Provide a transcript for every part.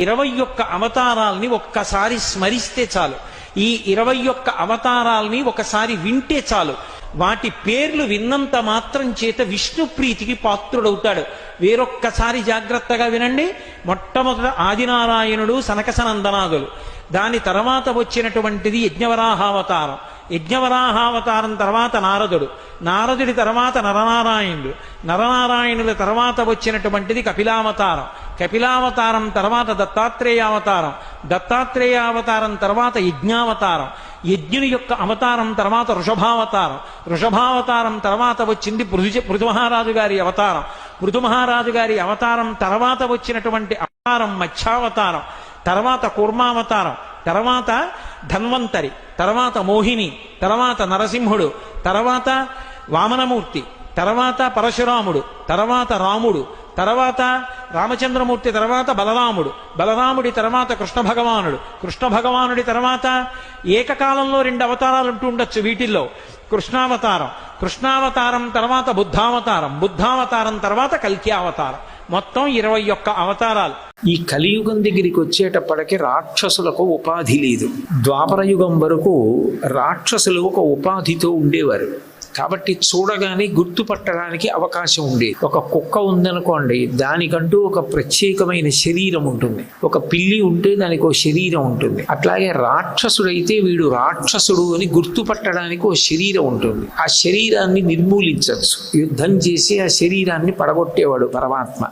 ఇరవై ఒక్క అవతారాల్ని ఒక్కసారి స్మరిస్తే చాలు. ఈ ఇరవై ఒక్క అవతారాల్ని ఒకసారి వింటే చాలు. వాటి పేర్లు విన్నంత మాత్రం చేత విష్ణు ప్రీతికి పాత్రుడవుతాడు. వేరొక్కసారి జాగ్రత్తగా వినండి. మొట్టమొదట ఆదినారాయణుడు సనకసనందనాథులు. దాని తర్వాత వచ్చినటువంటిది యజ్ఞవరాహావతారం. యజ్ఞవరాహావతారం తర్వాత నారదుడు. నారదుడి తర్వాత నరనారాయణుడు. నరనారాయణుల తర్వాత వచ్చినటువంటిది కపిలావతారం. కపిలావతారం తర్వాత దత్తాత్రేయావతారం. దత్తాత్రేయావతారం తర్వాత యజ్ఞావతారం. యజ్ఞుని యొక్క అవతారం తర్వాత వృషభావతారం వృషభావతారం తర్వాత వచ్చింది పృథు పృథుమహారాజు గారి అవతారం. పృథుమహారాజు గారి అవతారం తర్వాత వచ్చినటువంటి అవతారం మత్స్యావతారం. తర్వాత కూర్మావతారం. తర్వాత ధన్వంతరి. తర్వాత మోహిని. తర్వాత నరసింహుడు. తర్వాత వామనమూర్తి. తర్వాత పరశురాముడు. తర్వాత రాముడు. తర్వాత రామచంద్రమూర్తి తర్వాత బలరాముడు. బలరాముడి తర్వాత కృష్ణ భగవానుడు. కృష్ణ భగవానుడి తర్వాత ఏకకాలంలో రెండు అవతారాలు ఉంటూ ఉండొచ్చు వీటిల్లో. కృష్ణావతారం. కృష్ణావతారం తర్వాత బుద్ధావతారం. బుద్ధావతారం తర్వాత కల్కి అవతారం మొత్తం ఇరవై ఒక్క అవతారాలు. ఈ కలియుగం దగ్గరికి వచ్చేటప్పటికి రాక్షసులకు ఉపాధి లేదు. ద్వాపరయుగం వరకు రాక్షసులు ఒక ఉపాధితో ఉండేవారు. కాబట్టి చూడగానే గుర్తుపట్టడానికి అవకాశం ఉండేది. ఒక కుక్క ఉందనుకోండి దానికంటూ ఒక ప్రత్యేకమైన శరీరం ఉంటుంది. ఒక పిల్లి ఉంటే దానికి ఒక శరీరం ఉంటుంది. అట్లాగే రాక్షసుడైతే వీడు రాక్షసుడు అని గుర్తుపట్టడానికి ఒక శరీరం ఉంటుంది. ఆ శరీరాన్ని నిర్మూలించవచ్చు. యుద్ధం చేసి ఆ శరీరాన్ని పడగొట్టేవాడు పరమాత్మ.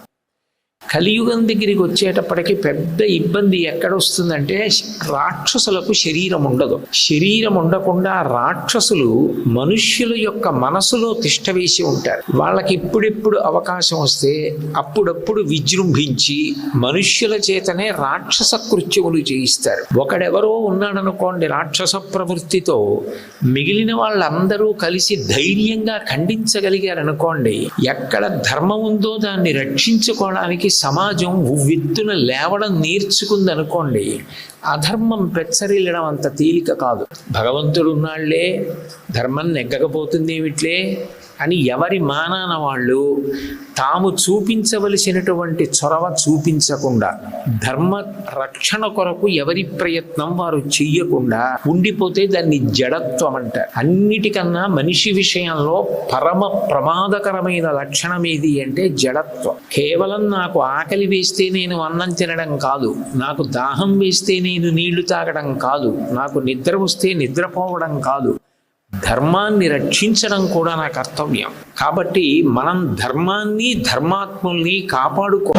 కలియుగం దగ్గరికి వచ్చేటప్పటికి పెద్ద ఇబ్బంది ఎక్కడ వస్తుందంటే రాక్షసులకు శరీరం ఉండదు. శరీరం ఉండకుండా రాక్షసులు మనుష్యుల యొక్క మనసులో తిష్ట వేసి ఉంటారు. వాళ్ళకి ఇప్పుడెప్పుడు అవకాశం వస్తే అప్పుడప్పుడు విజృంభించి మనుష్యుల చేతనే రాక్షస కృత్యములు చేయిస్తారు. ఒకడెవరో ఉన్నాడనుకోండి రాక్షస ప్రవృత్తితో మిగిలిన వాళ్ళందరూ కలిసి ధైర్యంగా ఖండించగలిగారనుకోండి ఎక్కడ ధర్మం ఉందో దాన్ని రక్షించుకోవడానికి సమాజం ఉవ్వెత్తున లేవడం నేర్చుకుందనుకోండి అధర్మం పెచ్చరిల్లడం అంత తేలిక కాదు. భగవంతుడు ఉన్నాళ్ళే ధర్మం నెగ్గకపోతుంది ఏమిట్లే అని ఎవరి మానాన వాళ్ళు తాము చూపించవలసినటువంటి చొరవ చూపించకుండా ధర్మ రక్షణ కొరకు ఎవరి ప్రయత్నం వారు చెయ్యకుండా ఉండిపోతే దాన్ని జడత్వం అంట. అన్నిటికన్నా మనిషి విషయంలో పరమ ప్రమాదకరమైన లక్షణం ఏది అంటే జడత్వం. కేవలం నాకు ఆకలి వేస్తే నేను అన్నం తినడం కాదు నాకు దాహం వేస్తే నేను నీళ్ళు తాగడం కాదు నాకు నిద్ర వస్తే నిద్రపోవడం కాదు. ధర్మాన్ని రక్షించడం కూడా నా కర్తవ్యం కాబట్టి మనం ధర్మాన్ని ధర్మాత్ముల్ని కాపాడుకో